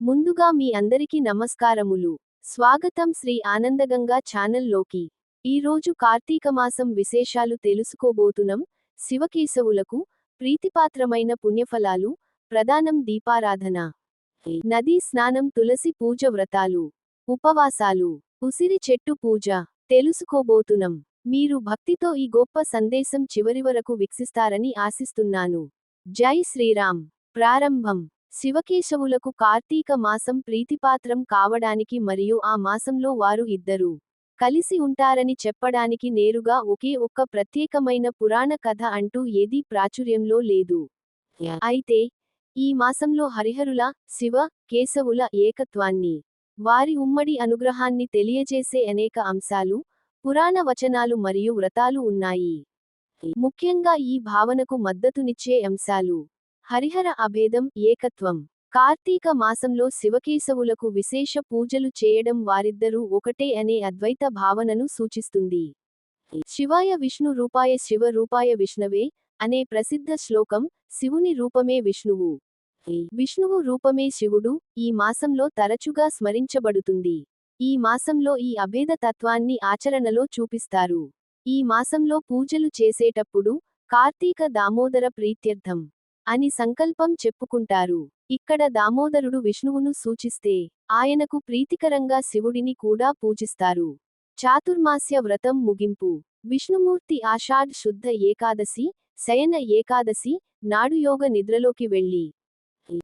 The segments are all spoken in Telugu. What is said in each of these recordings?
ముందుగా మీ అందరికీ నమస్కారములు. స్వాగతం శ్రీ ఆనందగంగా ఛానల్లోకి. ఈరోజు కార్తీక మాసం విశేషాలు తెలుసుకోబోతునం శివకేశవులకు ప్రీతిపాత్రమైన పుణ్యఫలాలు ప్రధానం దీపారాధన. నదీ స్నానం తులసి పూజ వ్రతాలు ఉపవాసాలు ఉసిరి చెట్టు పూజ తెలుసుకోబోతునం మీరు భక్తితో ఈ గొప్ప సందేశం చివరి వరకు వీక్షిస్తారని ఆశిస్తున్నాను. జై శ్రీరామ్. ప్రారంభం. శివకేశవులకు కార్తీక మాసం ప్రీతిపాత్రం కావడానికి మరియు ఆ మాసంలో వారు ఇద్దరు కలిసి ఉంటారని చెప్పడానికి నేరుగా ఒకే ఒక్క ప్రత్యేకమైన పురాణ కథ అంటూ ఏదీ ప్రాచుర్యంలో లేదు. అయితే ఈ మాసంలో హరిహరుల శివ కేశవుల ఏకత్వాన్ని వారి ఉమ్మడి అనుగ్రహాన్ని తెలియజేసే అనేక అంశాలు పురాణ వచనాలు మరియు వ్రతాలు ఉన్నాయి. ముఖ్యంగా ఈ భావనకు మద్దతునిచ్చే అంశాలు హరిహర అభేదం ఏకత్వం. కార్తీక మాసంలో శివకేశవులకు విశేష పూజలు చేయడం వారిద్దరూ ఒకటే అనే అద్వైత భావనను సూచిస్తుంది. శివాయ విష్ణు రూపాయ శివ రూపాయ విష్ణవే అనే ప్రసిద్ధ శ్లోకం శివుని రూపమే విష్ణువు. విష్ణువు రూపమే శివుడు ఈ మాసంలో తరచుగా స్మరించబడుతుంది. ఈ మాసంలో ఈ అభేద తత్వాన్ని ఆచరణలో చూపిస్తారు. ఈ మాసంలో పూజలు చేసేటప్పుడు కార్తీక దామోదర ప్రీత్యర్థం. అని సంకల్పం చెప్పుకుంటారు. ఇక్కడ దామోదరుడు విష్ణువును సూచిస్తే ఆయనకు ప్రీతికరంగా శివుడిని కూడా పూజిస్తారు. చాతుర్మాస్య వ్రతం ముగింపు. విష్ణుమూర్తి ఆషాఢ్ శుద్ధ ఏకాదశి శయన ఏకాదశి నాడు యోగ నిద్రలోకి వెళ్ళి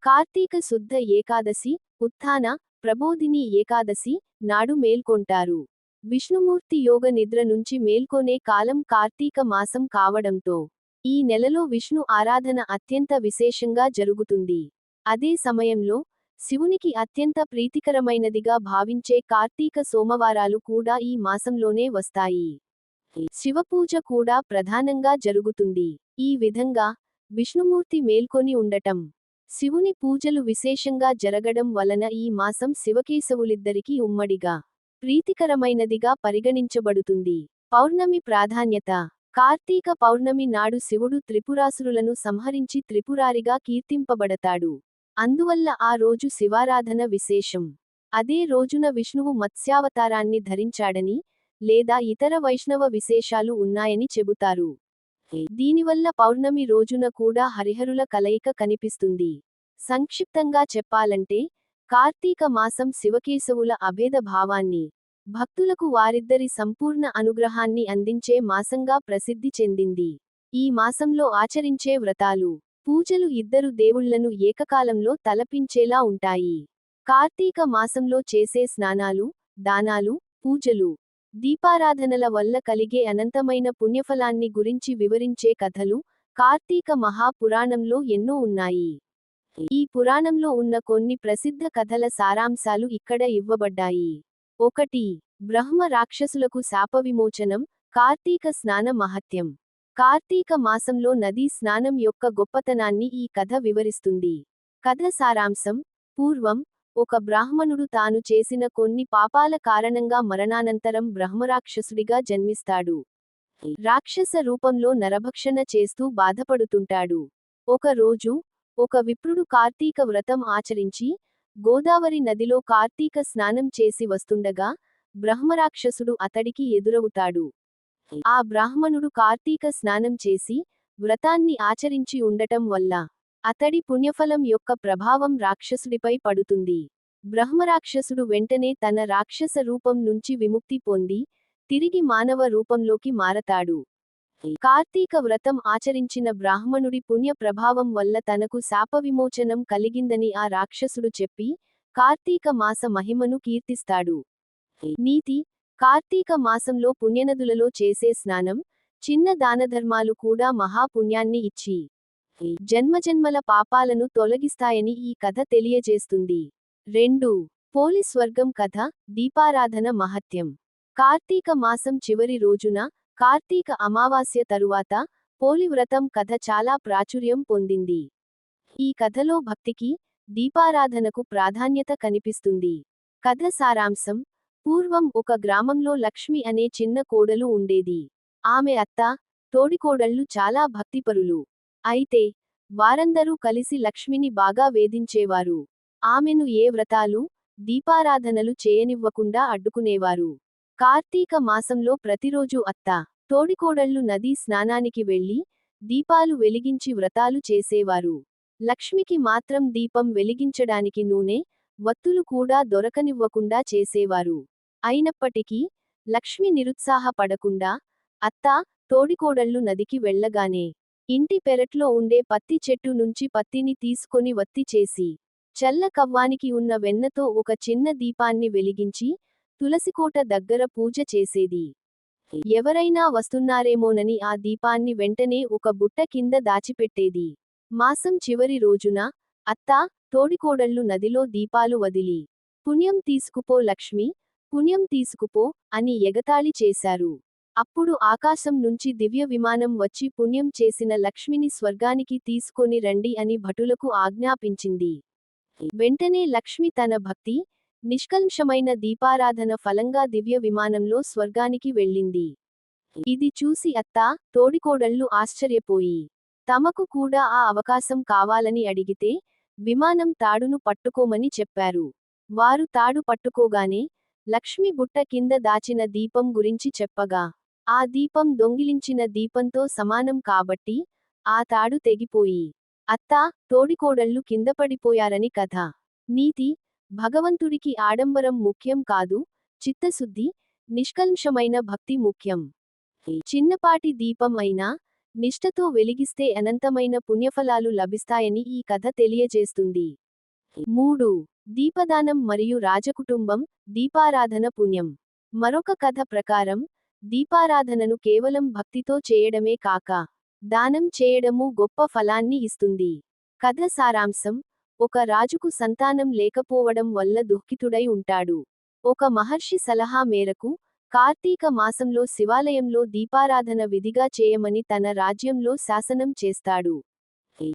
కార్తీక శుద్ధ ఏకాదశి ఉత్థాన ప్రబోధిని ఏకాదశి నాడు మేల్కొంటారు. విష్ణుమూర్తి యోగ నిద్ర నుంచి మేల్కొనే కాలం కార్తీక మాసం కావడంతో ఈ నెలలో విష్ణు ఆరాధన అత్యంత విశేషంగా జరుగుతుంది. అదే సమయంలో శివునికి అత్యంత ప్రీతికరమైనదిగా భావించే కార్తీక సోమవారాలు కూడా ఈ మాసంలోనే వస్తాయి. శివపూజ కూడా ప్రధానంగా జరుగుతుంది. ఈ విధంగా విష్ణుమూర్తి మేల్కొని ఉండటం శివుని పూజలు విశేషంగా జరగడం వలన ఈ మాసం శివకేశవులిద్దరికీ ఉమ్మడిగా ప్రీతికరమైనదిగా పరిగణించబడుతుంది. పౌర్ణమి ప్రాధాన్యత కార్తీక పౌర్ణమి నాడు శివుడు త్రిపురాసురులను సంహరించి త్రిపురారిగా కీర్తింపబడతాడు. అందువల్ల ఆ రోజు శివారాధన విశేషం. అదే రోజున విష్ణువు మత్స్యావతారాన్ని ధరించాడని లేదా ఇతర వైష్ణవ విశేషాలు ఉన్నాయని చెబుతారు. దీనివల్ల పౌర్ణమి రోజున కూడా హరిహరుల కలయిక కనిపిస్తుంది. సంక్షిప్తంగా చెప్పాలంటే కార్తీక మాసం శివకేశవుల అభేద భావాన్ని భక్తులకు వారిద్దరి సంపూర్ణ అనుగ్రహాన్ని అందించే మాసంగా ప్రసిద్ధి చెందింది. ఈ మాసంలో ఆచరించే వ్రతాలు పూజలు ఇద్దరు దేవుళ్ళను ఏకకాలంలో తలపించేలా ఉంటాయి. కార్తీక మాసంలో చేసే స్నానాలు దానాలు పూజలు దీపారాధనల వల్ల కలిగే అనంతమైన పుణ్యఫలాన్ని గురించి వివరించే కథలు కార్తీక మహాపురాణంలో ఎన్నో ఉన్నాయి. ఈ పురాణంలో ఉన్న కొన్ని ప్రసిద్ధ కథల సారాంశాలు ఇక్కడ ఇవ్వబడ్డాయి. ఒకటి బ్రహ్మ రాక్షసులకు శాప విమోచనం కార్తీక స్నాన మహత్యం. కార్తీక మాసంలో నదీ స్నానం యొక్క గొప్పతనాన్ని ఈ కథ వివరిస్తుంది. కథ సారాంశం పూర్వం ఒక బ్రాహ్మణుడు తాను చేసిన కొన్ని పాపాల కారణంగా మరణానంతరం బ్రహ్మరాక్షసుడిగా జన్మిస్తాడు. రాక్షస రూపంలో నరభక్షణ చేస్తూ బాధపడుతుంటాడు. ఒక రోజు ఒక విప్రుడు కార్తీక వ్రతం ఆచరించి గోదావరి నదిలో కార్తీక స్నానం చేసి వస్తుండగా బ్రహ్మరాక్షసుడు అతడికి ఎదురవుతాడు. ఆ బ్రాహ్మణుడు కార్తీక స్నానం చేసి వ్రతాన్ని ఆచరించి ఉండటం వల్ల అతడి పుణ్యఫలం యొక్క ప్రభావం రాక్షసుడిపై పడుతుంది. బ్రహ్మరాక్షసుడు వెంటనే తన రాక్షస రూపం నుంచి విముక్తి పొంది తిరిగి మానవ రూపంలోకి మారతాడు. కార్తీక వ్రతం ఆచరించిన బ్రాహ్మణుడి పుణ్య ప్రభావం వల్ల తనకు శాప విమోచనం కలిగిందని ఆ రాక్షసుడు చెప్పి కార్తీక మాస మహిమను కీర్తిస్తాడు. నీతి కార్తీక మాసంలో పుణ్యనదులలో చేసే స్నానం చిన్న దానధర్మాలు కూడా మహాపుణ్యాన్ని ఇచ్చి జన్మజన్మల పాపాలను తొలగిస్తాయని ఈ కథ తెలియజేస్తుంది. రెండు పోలి స్వర్గం కథ దీపారాధన మహత్యం. కార్తీక మాసం చివరి రోజున కార్తీక అమావాస్య తరువాత పోలి వ్రతం కథ చాలా ప్రాచుర్యం పొందింది. ఈ కథలో భక్తికి దీపారాధనకు ప్రాధాన్యత కనిపిస్తుంది. కథ సారాంశం పూర్వం ఒక గ్రామంలో లక్ష్మి అనే చిన్న కోడలు ఉండేది. ఆమె అత్త తోడికోడళ్ళు చాలా భక్తిపరులు. అయితే వారందరూ కలిసి లక్ష్మిని బాగా వేధించేవారు. ఆమెను ఏ వ్రతాలు దీపారాధనలు చేయనివ్వకుండా అడ్డుకునేవారు. కార్తీక మాసంలో ప్రతిరోజు అత్త. తోడికోడళ్ళు నదీ స్నానానికి వెళ్ళి దీపాలు వెలిగించి వ్రతాలు చేసేవారు. లక్ష్మికి మాత్రం దీపం వెలిగించడానికి నూనె వత్తులు కూడా దొరకనివ్వకుండా చేసేవారు. అయినప్పటికీ లక్ష్మి నిరుత్సాహపడకుండా అత్తా తోడికోడళ్ళు నదికి వెళ్ళగానే ఇంటి పెరట్లో ఉండే పత్తి చెట్టు నుంచి పత్తిని తీసుకొని వత్తి చేసి చల్ల కవ్వానికి ఉన్న వెన్నతో ఒక చిన్న దీపాన్ని వెలిగించి తులసికోట దగ్గర పూజ చేసేది. ఎవరైనా వస్తున్నారేమోనని ఆ దీపాన్ని వెంటనే ఒక బుట్ట కింద దాచిపెట్టేది. మాసం చివరి రోజున అత్తా తోడికోడళ్ళు నదిలో దీపాలు వదిలి పుణ్యం తీసుకుపో లక్ష్మి పుణ్యం తీసుకుపో అని ఎగతాళి చేశారు. అప్పుడు ఆకాశం నుంచి దివ్య విమానం వచ్చి పుణ్యం చేసిన లక్ష్మిని స్వర్గానికి తీసుకొని రండి అని భటులకు ఆజ్ఞాపించింది. వెంటనే లక్ష్మి తన భక్తి నిష్కల్మషమైన దీపారాధన ఫలంగా దివ్య విమానంలో స్వర్గానికి వెళ్ళింది. ఇది చూసి అత్తా తోడికోడళ్ళు ఆశ్చర్యపోయి తమకు కూడా ఆ అవకాశం కావాలని అడిగితే విమానం తాడును పట్టుకోమని చెప్పారు. వారు తాడు పట్టుకోగానే లక్ష్మి బుట్ట కింద దాచిన దీపం గురించి చెప్పగా ఆ దీపం దొంగిలించిన దీపంతో సమానం కాబట్టి ఆ తాడు తెగిపోయి అత్తా తోడికోడళ్ళు కిందపడిపోయారని కథ. నీతి భగవంతుడికి ఆడంబరం ముఖ్యం కాదు చిత్తశుద్ధి నిష్కల్మషమైన భక్తి ముఖ్యం. చిన్నపాటి దీపం అయినా నిష్టతో వెలిగిస్తే అనంతమైన పుణ్యఫలాలు లభిస్తాయని ఈ కథ తెలియజేస్తుంది. మూడు. దీపదానం మరియు రాజకుటుంబం దీపారాధన పుణ్యం. మరొక కథ ప్రకారం దీపారాధనను కేవలం భక్తితో చేయడమే కాక దానం చేయడము గొప్ప ఫలాన్ని ఇస్తుంది. కథ సారాంశం ఒక రాజుకు సంతానం లేకపోవడం వల్ల దుఃఖితుడై ఉంటాడు. ఒక మహర్షి సలహా మేరకు కార్తీక మాసంలో శివాలయంలో దీపారాధన విధిగా చేయమని తన రాజ్యంలో శాసనం చేస్తాడు.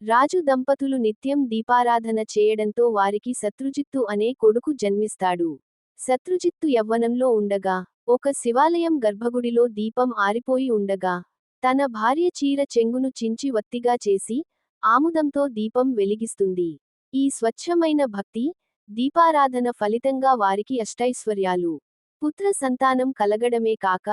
రాజు దంపతులు నిత్యం దీపారాధన చేయడంతో వారికి శత్రుజిత్తు అనే కొడుకు జన్మిస్తాడు. శత్రుజిత్తు యవ్వనంలో ఉండగా ఒక శివాలయం గర్భగుడిలో దీపం ఆరిపోయి ఉండగా తన భార్య చీర చెంగును చించి వత్తిగా చేసి ఆముదంతో దీపం వెలిగిస్తుంది. ఈ స్వచ్ఛమైన భక్తి దీపారాధన ఫలితంగా వారికి అష్టైశ్వర్యాలు. పుత్ర సంతానం కలగడమే కాక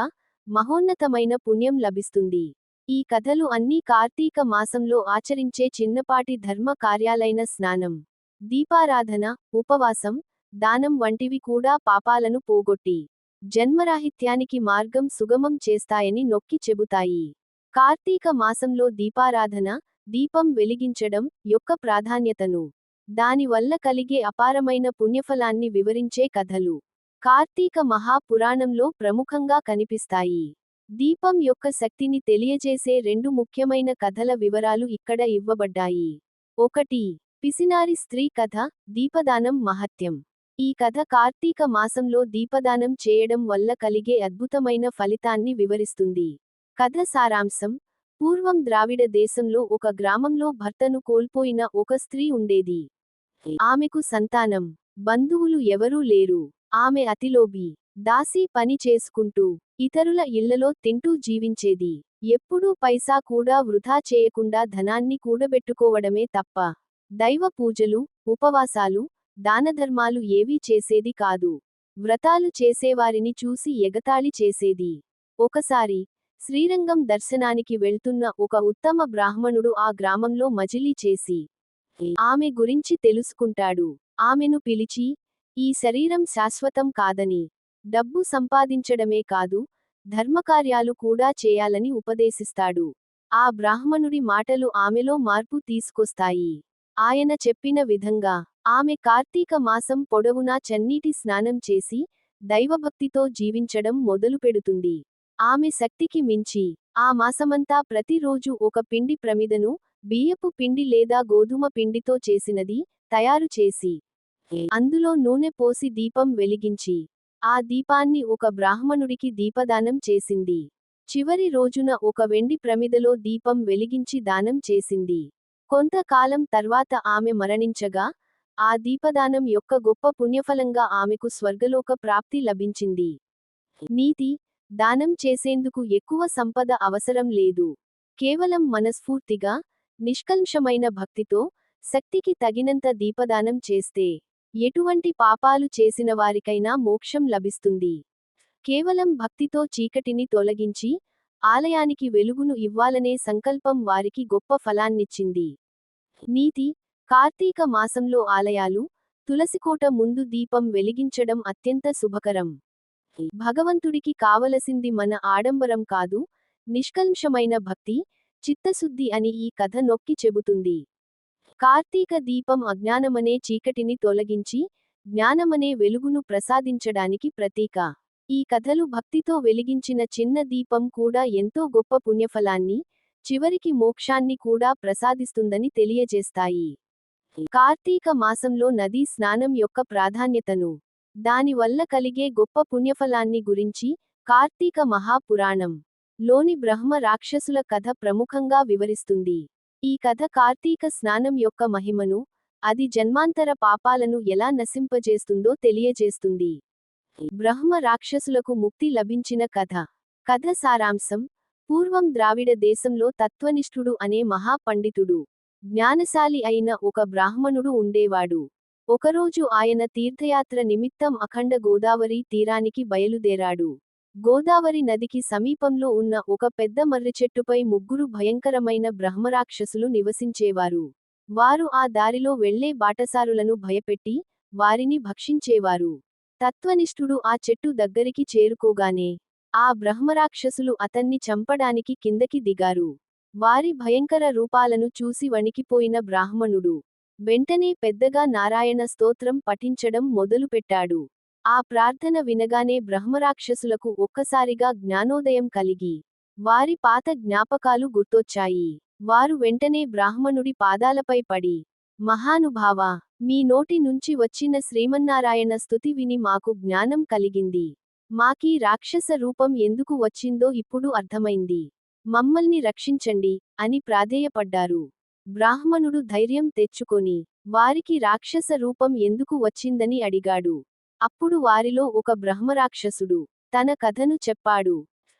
మహోన్నతమైన పుణ్యం లభిస్తుంది. ఈ కథలు అన్నీ కార్తీక మాసంలో ఆచరించే చిన్నపాటి ధర్మ కార్యాలైన స్నానం దీపారాధన ఉపవాసం దానం వంటివి కూడా పాపాలను పోగొట్టి జన్మరాహిత్యానికి మార్గం సుగమం చేస్తాయని నొక్కి చెబుతాయి. కార్తీక మాసంలో దీపారాధన దీపం వెలిగించడం యొక్క ప్రాధాన్యతను దానివల్ల కలిగే అపారమైన పుణ్యఫలాన్ని వివరించే కథలు. కార్తీక మహాపురాణంలో ప్రముఖంగా కనిపిస్తాయి. దీపం యొక్క శక్తిని తెలియజేసే రెండు ముఖ్యమైన కథల వివరాలు ఇక్కడ ఇవ్వబడ్డాయి. ఒకటి పిసినారి స్త్రీ కథ దీపదానం మహత్యం. ఈ కథ కార్తీక మాసంలో దీపదానం చేయడం వల్ల కలిగే అద్భుతమైన ఫలితాన్ని వివరిస్తుంది. కథ సారాంశం పూర్వం ద్రావిడ దేశంలో ఒక గ్రామంలో భర్తను కోల్పోయిన ఒక స్త్రీ ఉండేది. ఆమెకు సంతానం. బంధువులు ఎవరూ లేరు. ఆమె అతిలోబి దాసీ పని చేసుకుంటూ ఇతరుల ఇళ్ళలో తింటూ జీవించేది. ఎప్పుడూ పైసా కూడా వృధా చేయకుండా ధనాన్ని కూడబెట్టుకోవడమే తప్ప దైవ పూజలు ఉపవాసాలు దానధర్మాలు ఏవీ చేసేది కాదు. వ్రతాలు చేసేవారిని చూసి ఎగతాళి చేసేది. ఒకసారి శ్రీరంగం దర్శనానికి వెళ్తున్న ఒక ఉత్తమ బ్రాహ్మణుడు ఆ గ్రామంలో మజిలీ చేసి ఆమె గురించి తెలుసుకుంటాడు. ఆమెను పిలిచి ఈ శరీరం శాశ్వతం కాదని డబ్బు సంపాదించడమే కాదు ధర్మకార్యాలు కూడా చేయాలని ఉపదేశిస్తాడు. ఆ బ్రాహ్మణుడి మాటలు ఆమెలో మార్పు తీసుకొస్తాయి. ఆయన చెప్పిన విధంగా ఆమె కార్తీక మాసం పొడవునా చన్నీటి స్నానం చేసి దైవభక్తితో జీవించడం మొదలుపెడుతుంది. ఆమె శక్తికి మించి ఆ మాసమంతా ప్రతిరోజు ఒక పిండి ప్రమిదను బియ్యపు పిండి లేదా గోధుమ పిండితో చేసినది తయారు చేసి అందులో నూనె పోసి దీపం వెలిగించి ఆ దీపాన్ని ఒక బ్రాహ్మణుడికి దీపదానం చేసింది. చివరి రోజున ఒక వెండి ప్రమిదలో దీపం వెలిగించి దానం చేసింది. కొంతకాలం తర్వాత ఆమె మరణించగా ఆ దీపదానం యొక్క గొప్ప పుణ్యఫలంగా ఆమెకు స్వర్గలోక ప్రాప్తి లభించింది. నీతి దానం చేసేందుకు ఎక్కువ సంపద అవసరం లేదు. కేవలం మనస్ఫూర్తిగా నిష్కల్మషమైన భక్తితో శక్తికి తగినంత దీపదానం చేస్తే ఎటువంటి పాపాలు చేసిన వారికైనా మోక్షం లభిస్తుంది. కేవలం భక్తితో చీకటిని తొలగించి ఆలయానికి వెలుగును ఇవ్వాలనే సంకల్పం వారికి గొప్ప ఫలాన్నిచ్చింది. నీతి కార్తీక మాసంలో ఆలయాలు తులసికోట ముందు దీపం వెలిగించడం అత్యంత శుభకరం. భగవంతుడికి కావలసింది మన ఆడంబరం కాదు నిష్కల్మషమైన భక్తి చిత్తశుద్ధి అని ఈ కథ నొక్కి చెబుతుంది. కార్తీక దీపం అజ్ఞానమనే చీకటిని తొలగించి జ్ఞానమనే వెలుగును ప్రసాదించడానికి ప్రతీక. ఈ కథలు భక్తితో వెలిగించిన చిన్న దీపం కూడా ఎంతో గొప్ప పుణ్యఫలాన్ని చివరికి మోక్షాన్ని కూడా ప్రసాదిస్తుందని తెలియజేస్తాయి. కార్తీక మాసంలో నదీ స్నానం యొక్క ప్రాధాన్యతను దానివల్ల కలిగే గొప్ప పుణ్యఫలాన్ని గురించి కార్తీక మహాపురాణం. లోని బ్రహ్మ రాక్షసుల కథ ప్రముఖంగా వివరిస్తుంది. ఈ కథ కార్తీక స్నానం యొక్క మహిమను అది జన్మాంతర పాపాలను ఎలా నశింపజేస్తుందో తెలియజేస్తుంది. బ్రహ్మ రాక్షసులకు ముక్తి లభించిన కథ. కథ సారాంశం పూర్వం ద్రావిడ దేశంలో తత్వనిష్ఠుడు అనే మహాపండితుడు జ్ఞానశాలి అయిన ఒక బ్రాహ్మణుడు ఉండేవాడు. ఒకరోజు ఆయన తీర్థయాత్ర నిమిత్తం అఖండ గోదావరి తీరానికి బయలుదేరాడు. గోదావరి నదికి సమీపంలో ఉన్న ఒక పెద్ద మర్రిచెట్టుపై ముగ్గురు భయంకరమైన బ్రహ్మరాక్షసులు నివసించేవారు. వారు ఆ దారిలో వెళ్ళే బాటసారులను భయపెట్టి వారిని భక్షించేవారు. తత్వనిష్ఠుడు ఆ చెట్టు దగ్గరికి చేరుకోగానే ఆ బ్రహ్మరాక్షసులు అతన్ని చంపడానికి కిందకి దిగారు. వారి భయంకర రూపాలను చూసి వణికిపోయిన బ్రాహ్మణుడు వెంటనే పెద్దగా నారాయణ స్తోత్రం పఠించడం మొదలుపెట్టాడు. ఆ ప్రార్థన వినగానే బ్రహ్మరాక్షసులకు ఒక్కసారిగా జ్ఞానోదయం కలిగి వారి పాత జ్ఞాపకాలు గుర్తొచ్చాయి. వారు వెంటనే బ్రాహ్మణుడి పాదాలపై పడి మహానుభావ మీ నోటి నుంచి వచ్చిన శ్రీమన్నారాయణ స్తుతి విని మాకు జ్ఞానం కలిగింది. మాకీ రాక్షస రూపం ఎందుకు వచ్చిందో ఇప్పుడు అర్థమైంది. మమ్మల్ని రక్షించండి అని ప్రాధేయపడ్డారు. బ్రాహ్మణుడు ధైర్యం తెచ్చుకొని వారికి రాక్షస రూపం ఎందుకు వచ్చిందని అడిగాడు. అప్పుడు వారిలో ఒక బ్రహ్మరాక్షసుడు తన కథను చెప్పాడు.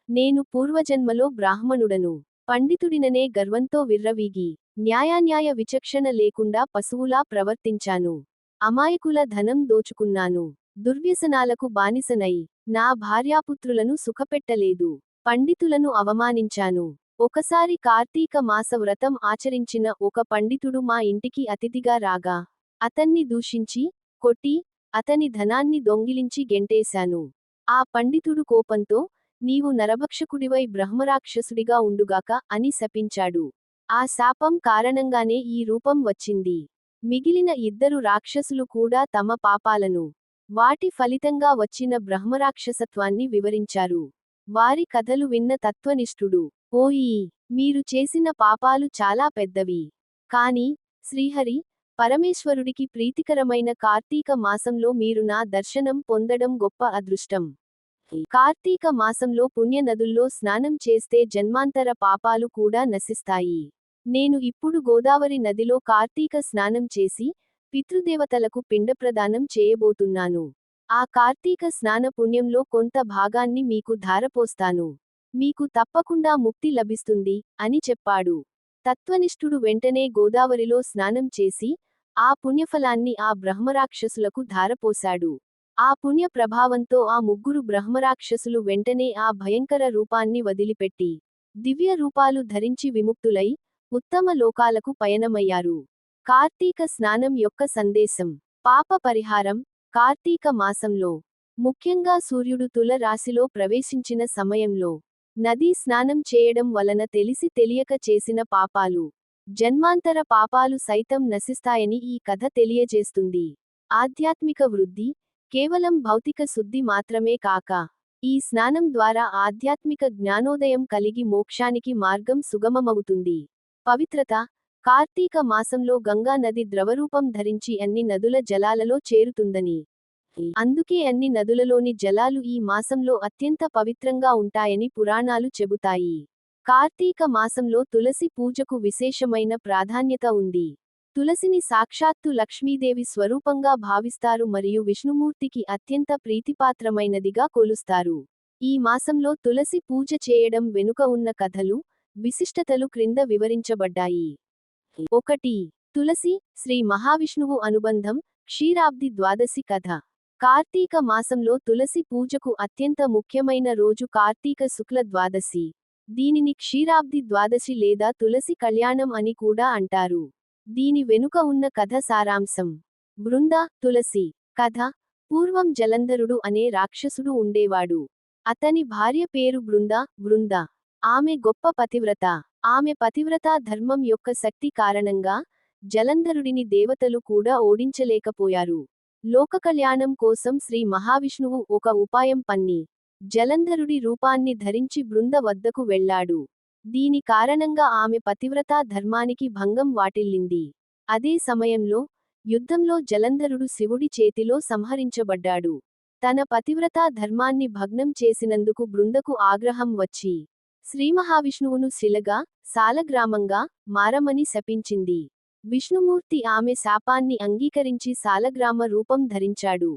నేను పూర్వజన్మలో బ్రాహ్మణుడను. పండితుడిననే గర్వంతో విర్రవీగి న్యాయాన్యాయ విచక్షణ లేకుండా పశువులా ప్రవర్తించాను. అమాయకుల ధనం దోచుకున్నాను. దుర్వ్యసనాలకు బానిసనై నా భార్యాపుత్రులను సుఖపెట్టలేదు. పండితులను అవమానించాను. ఒకసారి కార్తీక మాస వ్రతం ఆచరించిన ఒక పండితుడు మా ఇంటికి అతిథిగా రాగా అతన్ని దూషించి కొట్టి అతని ధనాన్ని దొంగిలించి గెంటేశాను. ఆ పండితుడు కోపంతో నీవు నరభక్షకుడివై బ్రహ్మరాక్షసుడిగా ఉండుగాక అని శపించాడు. ఆ శాపం కారణంగానే ఈ రూపం వచ్చింది. మిగిలిన ఇద్దరు రాక్షసులు కూడా తమ పాపాలను వాటి ఫలితంగా వచ్చిన బ్రహ్మరాక్షసత్వాన్ని వివరించారు. వారి కథలు విన్న తత్వనిష్ఠుడు ఓయి మీరు చేసిన పాపాలు చాలా పెద్దవి. కాని శ్రీహరి పరమేశ్వరుడికి ప్రీతికరమైన కార్తీక మాసంలో మీరు నా దర్శనం పొందడం గొప్ప అదృష్టం. కార్తీక మాసంలో పుణ్య నదుల్లో స్నానం చేస్తే జన్మాంతర పాపాలు కూడా నశిస్తాయి. నేను ఇప్పుడు గోదావరి నదిలో కార్తీక స్నానం చేసి పితృదేవతలకు పిండప్రదానం చేయబోతున్నాను. ఆ కార్తీక స్నాన పుణ్యంలో కొంత భాగాన్ని మీకు ధారపోస్తాను. మీకు తప్పకుండా ముక్తి లభిస్తుంది అని చెప్పాడు. తత్వనిష్ఠుడు వెంటనే గోదావరిలో స్నానం చేసి ఆ పుణ్యఫలాన్ని ఆ బ్రహ్మరాక్షసులకు ధారపోశాడు. ఆ పుణ్య ప్రభావంతో ఆ ముగ్గురు బ్రహ్మరాక్షసులు వెంటనే ఆ భయంకర రూపాన్ని వదిలిపెట్టి దివ్య రూపాలు ధరించి విముక్తులై ఉత్తమ లోకాలకు పయనమయ్యారు. కార్తీక స్నానం యొక్క సందేశం. పాప పరిహారం. కార్తీక మాసంలో. ముఖ్యంగా సూర్యుడు తుల రాశిలో ప్రవేశించిన సమయంలో. నదీ స్నానం చేయడం వలన తెలిసి తెలియక చేసిన పాపాలు. జన్మాంతర పాపాలు సైతం నశిస్తాయని ఈ కథ తెలియజేస్తుంది. ఆధ్యాత్మిక వృద్ధి కేవలం భౌతిక శుద్ధి మాత్రమే కాక ఈ స్నానం ద్వారా ఆధ్యాత్మిక జ్ఞానోదయం కలిగి మోక్షానికి మార్గం సుగమమవుతుంది. పవిత్రత కార్తీక మాసంలో గంగా నది ద్రవరూపం ధరించి అన్ని నదుల జలాలలో చేరుతుందని. అందుకే అన్ని నదులలోని జలాలు ఈ మాసంలో అత్యంత పవిత్రంగా ఉంటాయని పురాణాలు చెబుతాయి. కార్తీక మాసంలో తులసి పూజకు విశేషమైన ప్రాధాన్యత ఉంది. తులసిని సాక్షాత్తు లక్ష్మీదేవి స్వరూపంగా భావిస్తారు మరియు విష్ణుమూర్తికి అత్యంత ప్రీతిపాత్రమైనదిగా కొలుస్తారు. ఈ మాసంలో తులసి పూజ చేయడం వెనుక ఉన్న కథలు విశిష్టతలు క్రింద వివరించబడ్డాయి. ఒకటి. తులసి శ్రీ మహావిష్ణువు అనుబంధం క్షీరాబ్ది ద్వాదశి కథ. కార్తీక మాసంలో తులసి పూజకు అత్యంత ముఖ్యమైన రోజు కార్తీక శుక్ల ద్వాదశి. దీనిని క్షీరాబ్ది ద్వాదశి లేదా తులసి కళ్యాణం అని కూడా అంటారు. దీని వెనుక ఉన్న కథ సారాంశం. బృంద తులసి. కథ పూర్వం జలంధరుడు అనే రాక్షసుడు ఉండేవాడు. అతని భార్య పేరు బృంద బృంద. ఆమె గొప్ప పతివ్రత. ఆమె పతివ్రతా ధర్మం యొక్క శక్తి కారణంగా జలంధరుడిని దేవతలు కూడా ఓడించలేకపోయారు. లోక కళ్యాణం కోసం శ్రీ మహావిష్ణువు ఒక ఉపాయం పన్ని. జలంధరుడి రూపాన్ని ధరించి బృంద వద్దకు వెళ్ళాడు. దీని కారణంగా ఆమె పతివ్రతా ధర్మానికి భంగం వాటిల్లింది. అదే సమయంలో యుద్ధంలో జలంధరుడు శివుడి చేతిలో సంహరించబడ్డాడు. తన పతివ్రతా ధర్మాన్ని భగ్నం చేసినందుకు బృందకు ఆగ్రహం వచ్చి శ్రీమహావిష్ణువును శిలగా సాలగ్రామంగా మారమని శపించింది. విష్ణుమూర్తి ఆమె శాపాన్ని అంగీకరించి సాలగ్రామ రూపం ధరించాడు.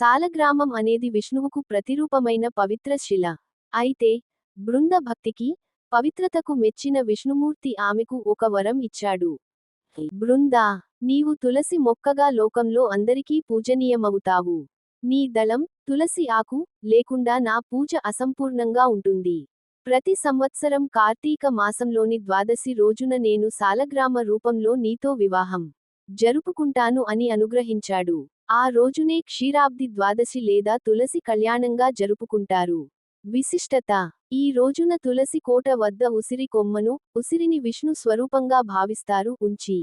సాలగ్రామం అనేది విష్ణువుకు ప్రతిరూపమైన పవిత్ర శిల. అయితే బృంద భక్తికి పవిత్రతకు మెచ్చిన విష్ణుమూర్తి ఆమెకు ఒక వరం ఇచ్చాడు. బృందా నీవు తులసి మొక్కగా లోకంలో అందరికీ పూజనీయమవుతావు. నీ దళం తులసి ఆకు లేకుండా నా పూజ అసంపూర్ణంగా ఉంటుంది. ప్రతి సంవత్సరం కార్తీక మాసంలోని ద్వాదశి రోజున నేను సాలగ్రామ రూపంలో నీతో వివాహం జరుపుకుంటాను అని అనుగ్రహించాడు. ఆ రోజునే క్షీరాబ్ది ద్వాదశి లేదా తులసి కళ్యాణంగా జరుపుకుంటారు. విశిష్టత ఈ రోజున తులసి కోట వద్ద ఉసిరి కొమ్మను ఉసిరిని విష్ణు స్వరూపంగా భావిస్తారు ఉంచి.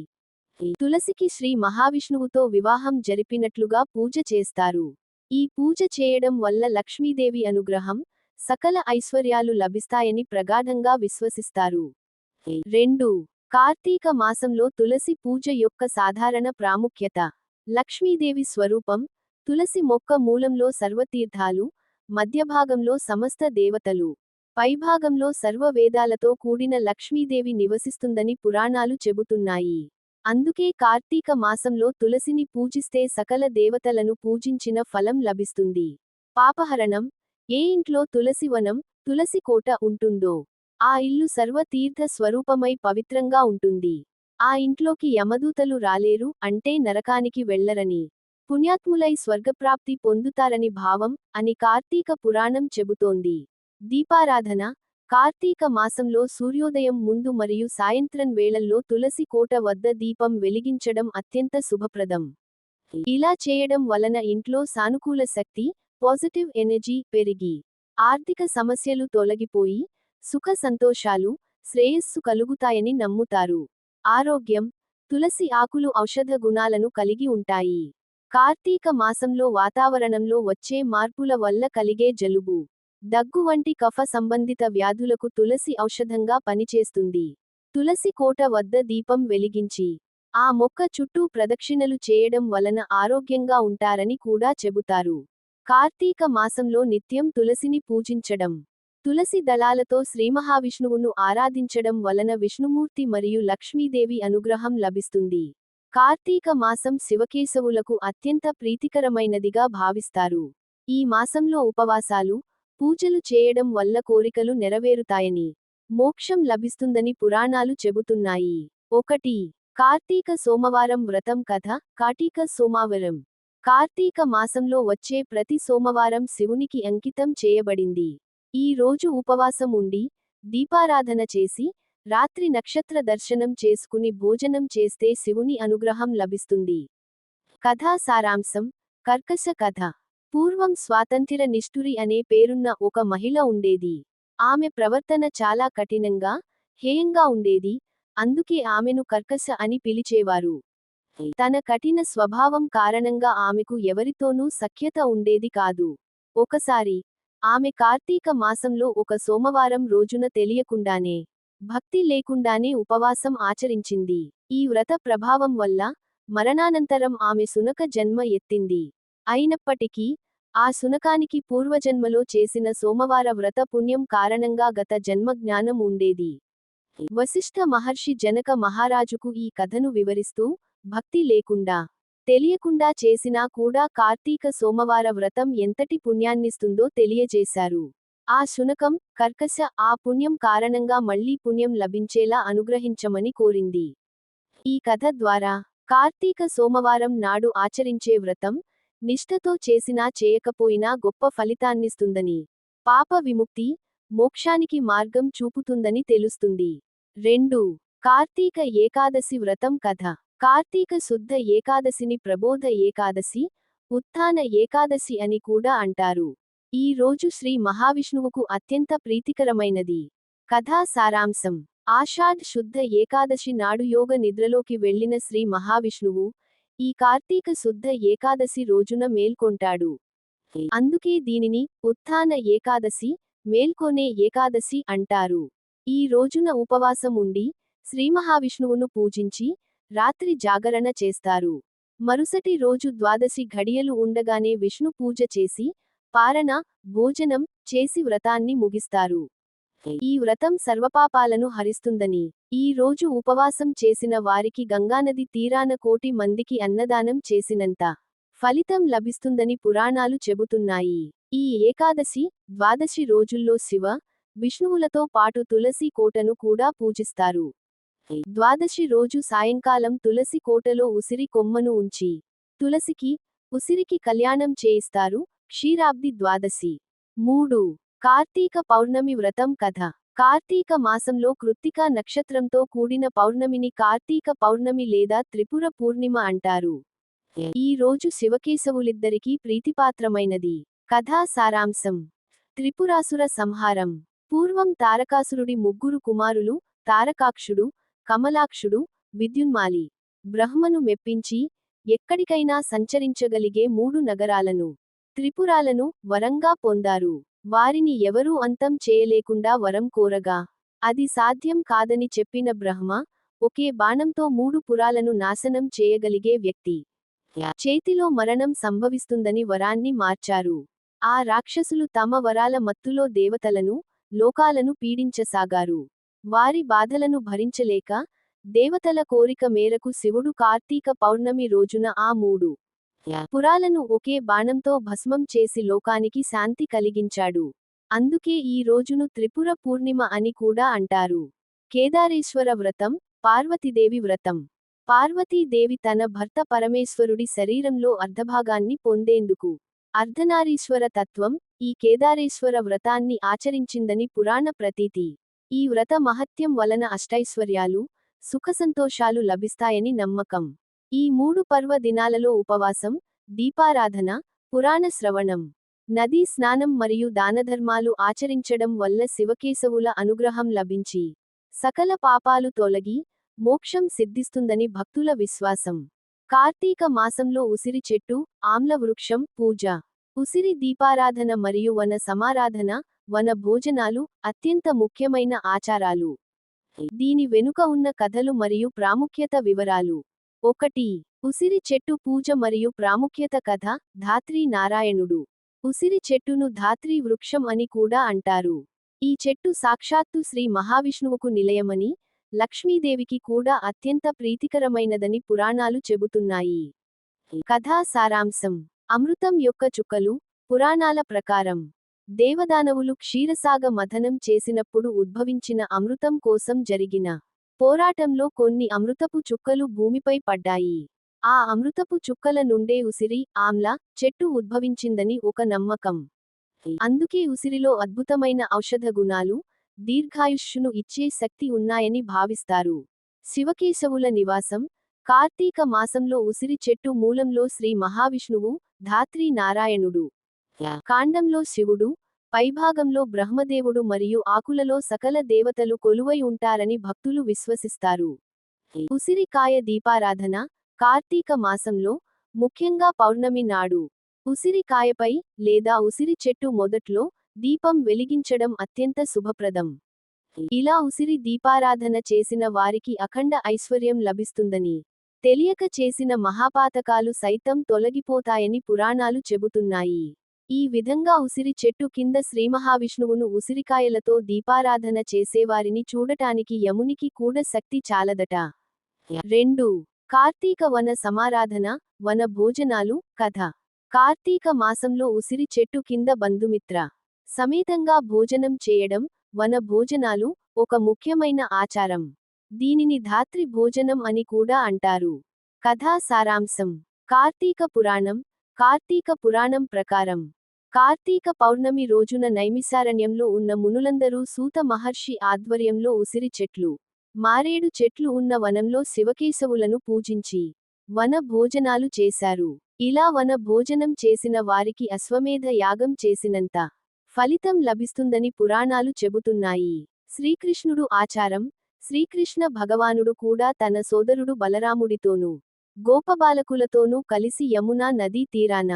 తులసికి శ్రీ మహావిష్ణువుతో వివాహం జరిపినట్లుగా పూజ చేస్తారు. ఈ పూజ చేయడం వల్ల లక్ష్మీదేవి అనుగ్రహం సకల ఐశ్వర్యాలు లభిస్తాయని ప్రగాఢంగా విశ్వసిస్తారు. రెండు కార్తీక మాసంలో తులసి పూజ యొక్క సాధారణ ప్రాముఖ్యత. లక్ష్మీదేవి స్వరూపం తులసి మొక్క మూలంలో సర్వతీర్థాలు మధ్యభాగంలో సమస్త దేవతలు. పైభాగంలో సర్వ వేదాలతో కూడిన లక్ష్మీదేవి నివసిస్తుందని పురాణాలు చెబుతున్నాయి. అందుకే కార్తీక మాసంలో తులసిని పూజిస్తే సకల దేవతలను పూజించిన ఫలం లభిస్తుంది. పాపహరణం ఏ ఇంట్లో తులసి వనం తులసి కోట ఉంటుందో ఆ ఇల్లు సర్వతీర్థ స్వరూపమై పవిత్రంగా ఉంటుంది. ఆ ఇంట్లోకి యమదూతలు రాలేరు అంటే నరకానికి వెళ్ళరని. పుణ్యాత్ములై స్వర్గప్రాప్తి పొందుతారని భావం అని కార్తీక పురాణం చెబుతోంది. దీపారాధన కార్తీక మాసంలో సూర్యోదయం ముందు మరియు సాయంత్రం వేళల్లో తులసి కోట వద్ద దీపం వెలిగించడం అత్యంత శుభప్రదం. ఇలా చేయడం వలన ఇంట్లో సానుకూల శక్తి పాజిటివ్ ఎనర్జీ పెరిగి ఆర్థిక సమస్యలు తొలగిపోయి సుఖ సంతోషాలు శ్రేయస్సు కలుగుతాయని నమ్ముతారు. ఆరోగ్యం తులసి ఆకులు ఔషధ గుణాలను కలిగి ఉంటాయి. కార్తీక మాసంలో వాతావరణంలో వచ్చే మార్పుల వల్ల కలిగే జలుబు. దగ్గు వంటి కఫ సంబంధిత వ్యాధులకు తులసి ఔషధంగా పనిచేస్తుంది. తులసి కోట వద్ద దీపం వెలిగించి ఆ మొక్క చుట్టూ ప్రదక్షిణలు చేయడం వలన ఆరోగ్యంగా ఉంటారని కూడా చెబుతారు. కార్తీక మాసంలో నిత్యం తులసిని పూజించడం. తులసి దళాలతో శ్రీమహావిష్ణువును ఆరాధించడం వలన విష్ణుమూర్తి మరియు లక్ష్మీదేవి అనుగ్రహం లభిస్తుంది. కార్తీక మాసం శివకేశవులకు అత్యంత ప్రీతికరమైనదిగా భావిస్తారు. ఈ మాసంలో ఉపవాసాలు పూజలు చేయడం వల్ల కోరికలు నెరవేరుతాయని మోక్షం లభిస్తుందని పురాణాలు చెబుతున్నాయి. ఒకటి కార్తీక సోమవారం వ్రతం కథ కార్తీక సోమావరం. కార్తీక మాసంలో వచ్చే ప్రతి సోమవారం శివునికి అంకితం చేయబడింది. ఈ రోజు ఉపవాసం ఉండి దీపారాధన చేసి రాత్రి నక్షత్ర దర్శనం చేసుకుని భోజనం చేస్తే శివుని అనుగ్రహం లభిస్తుంది. కథా సారాంశం కర్కశ కథ. పూర్వం స్వాతంత్ర నిష్ఠురి అనే పేరున్న ఒక మహిళ ఉండేది. ఆమె ప్రవర్తన చాలా కఠినంగా హేయంగా ఉండేది. అందుకే ఆమెను కర్కశ అని పిలిచేవారు. తన కఠిన స్వభావం కారణంగా ఆమెకు ఎవరితోనూ సఖ్యత ఉండేది కాదు. ఒకసారి ఆమె కార్తీక మాసంలో ఒక సోమవారం రోజున తెలియకుండానే భక్తి లేకుండానే ఉపవాసం ఆచరించింది. ఈ వ్రత ప్రభావం వల్ల మరణానంతరం ఆమె సునక జన్మ ఎత్తింది. అయినప్పటికీ ఆ సునకానికి పూర్వజన్మలో చేసిన సోమవార వ్రత పుణ్యం కారణంగా గత జన్మ జ్ఞానం ఉండేది. వశిష్ఠ మహర్షి జనక మహారాజుకు ఈ కథను వివరిస్తూ భక్తి లేకుండా తెలియకుండా చేసినా కూడా కార్తీక సోమవార వ్రతం ఎంతటి పుణ్యాన్నిస్తుందో తెలియజేశారు. ఆ శునకం కర్కశ ఆ పుణ్యం కారణంగా మళ్ళీ పుణ్యం లభించేలా అనుగ్రహించమని కోరింది. ఈ కథ ద్వారా కార్తీక సోమవారం నాడు ఆచరించే వ్రతం నిష్ఠతో చేసినా చేయకపోయినా గొప్ప ఫలితాన్నిస్తుందని పాప విముక్తి మోక్షానికి మార్గం చూపుతుందని తెలుస్తుంది. రెండు కార్తీక ఏకాదశి వ్రతం కథ. కార్తీక శుద్ధ ఏకాదశిని ప్రబోధ ఏకాదశి ఉత్థాన ఏకాదశి అని కూడా అంటారు. ఈ రోజు శ్రీ మహావిష్ణువుకు అత్యంత ప్రీతికరమైనది. కథా సారాంశం. ఆషాఢ్ శుద్ధ ఏకాదశి నాడు యోగ నిద్రలోకి వెళ్ళిన శ్రీ మహావిష్ణువు ఈ కార్తీక శుద్ధ ఏకాదశి రోజున మేల్కొంటాడు. అందుకే దీనిని ఉత్థాన ఏకాదశి మేల్కొనే ఏకాదశి అంటారు. ఈ రోజున ఉపవాసం ఉండి శ్రీమహావిష్ణువును పూజించి రాత్రి జాగరణ చేస్తారు. మరుసటి రోజు ద్వాదశి ఘడియలు ఉండగానే విష్ణు పూజ చేసి పారణ భోజనం చేసి వ్రతాన్ని ముగిస్తారు. ఈ వ్రతం సర్వపాపాలను హరిస్తుందని ఈ రోజు ఉపవాసం చేసిన వారికి గంగానది తీరాన కోటి మందికి అన్నదానం చేసినంత ఫలితం లభిస్తుందని పురాణాలు చెబుతున్నాయి. ఈ ఏకాదశి ద్వాదశి రోజుల్లో శివ విష్ణువులతో పాటు తులసి కోటను కూడా పూజిస్తారు. ద్వాదశి రోజు సాయంకాలం తులసి కోటలో ఉసిరి కొమ్మను ఉంచి తులసికి ఉసిరికి కళ్యాణం చేయిస్తారు క్షీరాబ్ది ద్వాదశి. మూడు. కార్తీక పౌర్ణమి వ్రతం కథ. కార్తీక మాసంలో కృత్తికా నక్షత్రంతో కూడిన పౌర్ణమిని కార్తీక పౌర్ణమి లేదా త్రిపుర పూర్ణిమ అంటారు. ఈ రోజు శివకేశవులిద్దరికీ ప్రీతిపాత్రమైనది. కథా సారాంశం. త్రిపురాసుర సంహారం. పూర్వం తారకాసురుడి ముగ్గురు కుమారులు తారకాక్షుడు కమలాక్షుడు విద్యున్మాలి. బ్రహ్మను మెప్పించి ఎక్కడికైనా సంచరించగలిగే మూడు నగరాలను త్రిపురాలను వరంగా పొందారు. వారిని ఎవరూ అంతం చేయలేకుండా వరం కోరగా అది సాధ్యం కాదని చెప్పిన బ్రహ్మ ఒకే బాణంతో మూడు పురాలను నాశనం చేయగలిగే వ్యక్తి. చేతిలో మరణం సంభవిస్తుందని వరాన్ని మార్చారు. ఆ రాక్షసులు తమ వరాల మత్తులో దేవతలను లోకాలను పీడించసాగారు. వారి బాధలను భరించలేక దేవతల కోరిక మేరకు శివుడు కార్తీక పౌర్ణమి రోజున ఆ మూడు పురాలను ఒకే బాణంతో భస్మం చేసి లోకానికి శాంతి కలిగించాడు. అందుకే ఈ రోజును త్రిపుర పూర్ణిమ అని కూడా అంటారు. కేదారేశ్వర వ్రతం పార్వతీదేవి వ్రతం. పార్వతీదేవి తన భర్త పరమేశ్వరుడి శరీరంలో అర్ధభాగాన్ని పొందేందుకు అర్ధనారీశ్వర తత్వం ఈ కేదారేశ్వర వ్రతాన్ని ఆచరించిందని పురాణ ప్రతీతి. ఈ వ్రత మహత్యం వలన అష్టైశ్వర్యాలు సుఖసంతోషాలు లభిస్తాయని నమ్మకం. ఈ మూడు పర్వ దినాలలో ఉపవాసం దీపారాధన పురాణ శ్రవణం. నదీ స్నానం మరియు దానధర్మాలు ఆచరించడం వల్ల శివకేశవుల అనుగ్రహం లభించి సకల పాపాలు తొలగి మోక్షం సిద్ధిస్తుందని భక్తుల విశ్వాసం. కార్తీక మాసంలో ఉసిరి చెట్టు ఆమ్ల వృక్షం పూజ. ఉసిరి దీపారాధన మరియు వన సమారాధన వన భోజనాలు అత్యంత ముఖ్యమైన ఆచారాలు. దీని వెనుక ఉన్న కథలు మరియు ప్రాముఖ్యత వివరాలు. ఒకటి ఉసిరి చెట్టు పూజ మరియు ప్రాముఖ్యత కథ ధాత్రి నారాయణుడు. ఉసిరి చెట్టును ధాత్రి వృక్షం అని కూడా అంటారు. ఈ చెట్టు సాక్షాత్తు శ్రీ మహావిష్ణువుకు నిలయమని లక్ష్మీదేవికి కూడా అత్యంత ప్రీతికరమైనదని పురాణాలు చెబుతున్నాయి. కథా సారాంశం అమృతం యొక్క చుక్కలు పురాణాల ప్రకారం. దేవదానవులు క్షీరసాగ మథనం చేసినప్పుడు ఉద్భవించిన అమృతం కోసం జరిగిన పోరాటంలో కొన్ని అమృతపు చుక్కలు భూమిపై పడ్డాయి. ఆ అమృతపు చుక్కల నుండే ఉసిరి ఆమ్ల చెట్టు ఉద్భవించిందని ఒక నమ్మకం. అందుకే ఉసిరిలో అద్భుతమైన ఔషధ గుణాలు దీర్ఘాయుష్యును ఇచ్చే శక్తి ఉన్నాయని భావిస్తారు. శివకేశవుల నివాసం కార్తీక మాసంలో ఉసిరి చెట్టు మూలంలో శ్రీ మహావిష్ణువు ధాత్రి నారాయణుడు. కాండంలో శివుడు పైభాగంలో బ్రహ్మదేవుడు మరియు ఆకులలో సకల దేవతలు కొలువై ఉంటారని భక్తులు విశ్వసిస్తారు. ఉసిరికాయ దీపారాధన కార్తీక మాసంలో ముఖ్యంగా పౌర్ణమి నాడు. ఉసిరికాయపై లేదా ఉసిరి చెట్టు మొదట్లో దీపం వెలిగించడం అత్యంత శుభప్రదం. ఇలా ఉసిరి దీపారాధన చేసిన వారికి అఖండ ఐశ్వర్యం లభిస్తుందని. తెలియక చేసిన మహాపాతకాలు సైతం తొలగిపోతాయని పురాణాలు చెబుతున్నాయి. ఈ విధంగా ఉసిరి చెట్టు కింద శ్రీమహావిష్ణువును ఉసిరికాయలతో దీపారాధన చేసేవారిని చూడటానికి యమునికి కూడా శక్తి చాలదట. రెండు. కార్తీక వన సమారాధన వన భోజనాలు కథ. కార్తీక మాసంలో ఉసిరి చెట్టు కింద బంధుమిత్ర. సమేతంగా భోజనం చేయడం వన భోజనాలు ఒక ముఖ్యమైన ఆచారం. దీనిని ధాత్రి భోజనం అని కూడా అంటారు. కథా సారాంశం. కార్తీక పురాణం. కార్తీక పురాణం ప్రకారం. కార్తీక పౌర్ణమి రోజున నైమిసారణ్యంలో ఉన్న మునులందరూ సూత మహర్షి ఆధ్వర్యంలో ఉసిరి చెట్లు మారేడు చెట్లు ఉన్న వనంలో శివకేశవులను పూజించి వన భోజనాలు చేశారు. ఇలా వన భోజనం చేసిన వారికి అశ్వమేధ యాగం చేసినంత ఫలితం లభిస్తుందని పురాణాలు చెబుతున్నాయి. శ్రీకృష్ణుడు ఆచారం శ్రీకృష్ణ భగవానుడు కూడా తన సోదరుడు బలరాముడితోనూ గోపబాలకులతోనూ కలిసి యమునా నదీ తీరాన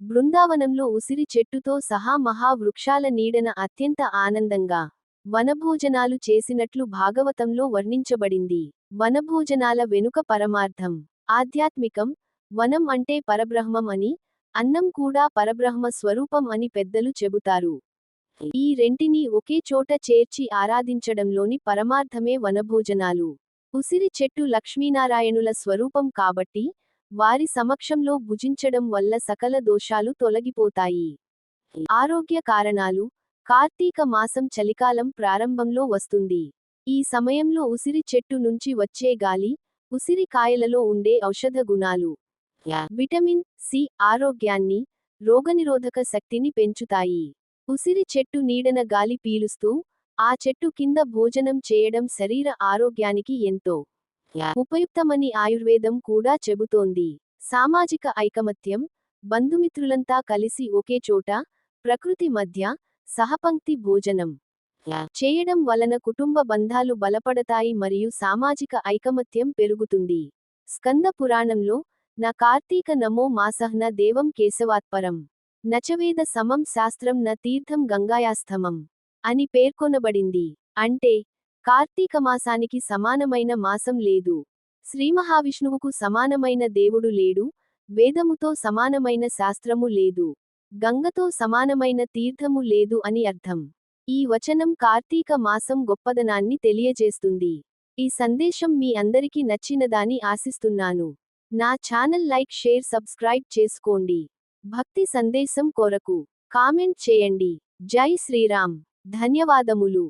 బృందావనంలో ఉసిరి చెట్టుతో సహా మహావృక్షాల నీడన అత్యంత ఆనందంగా వనభోజనాలు చేసినట్లు భాగవతంలో వర్ణించబడింది. వనభోజనాల వెనుక పరమార్థం ఆధ్యాత్మికం వనం అంటే పరబ్రహ్మం అని అన్నం కూడా పరబ్రహ్మ స్వరూపం అని పెద్దలు చెబుతారు. ఈ రెంటిని ఒకే చోట చేర్చి ఆరాధించడంలోని పరమార్థమే వనభోజనాలు. ఉసిరి చెట్టు లక్ష్మీనారాయణుల స్వరూపం కాబట్టి వారి సమక్షంలో భుజించడం వల్ల సకల దోషాలు తొలగిపోతాయి. ఆరోగ్య కారణాలు కార్తీక మాసం చలికాలం ప్రారంభంలో వస్తుంది. ఈ సమయంలో ఉసిరి చెట్టు నుంచి వచ్చే గాలి ఉసిరి కాయలలో ఉండే ఔషధ గుణాలు విటమిన్ సి ఆరోగ్యాన్ని రోగనిరోధక శక్తిని పెంచుతాయి. ఉసిరి చెట్టు నీడన గాలి పీలుస్తూ ఆ చెట్టు కింద భోజనం చేయడం శరీర ఆరోగ్యానికి ఎంతో ఉపయుక్తమని ఆయుర్వేదం కూడా చెబుతోంది. సామాజిక ఐకమత్యం బంధుమిత్రులంతా కలిసి ఒకే చోట ప్రకృతి మధ్య సహపంక్తి భోజనం చేయడం వలన కుటుంబ బంధాలు బలపడతాయి మరియు సామాజిక ఐకమత్యం పెరుగుతుంది. స్కంద పురాణంలో నా కార్తీక నమో మాసహ్న దేవం కేశవాత్పరం. నచవేద సమం శాస్త్రం న తీర్థం గంగాయాస్తమం అని పేర్కొనబడింది. అంటే కార్తీక మాసానికి సమానమైన మాసం లేదు. శ్రీమహావిష్ణువుకు సమానమైన దేవుడు లేడు. వేదముతో సమానమైన శాస్త్రము లేదు. గంగతో సమానమైన తీర్థము లేదు అని అర్థం. ఈ వచనం కార్తీక మాసం గొప్పదనాన్ని తెలియజేస్తుంది. ఈ సందేశం మీ అందరికీ నచ్చినదాని ఆశిస్తున్నాను. నా ఛానల్ లైక్ షేర్ సబ్స్క్రైబ్ చేసుకోండి. భక్తి సందేశం కొరకు కామెంట్ చేయండి. జై శ్రీరామ్. ధన్యవాదములు.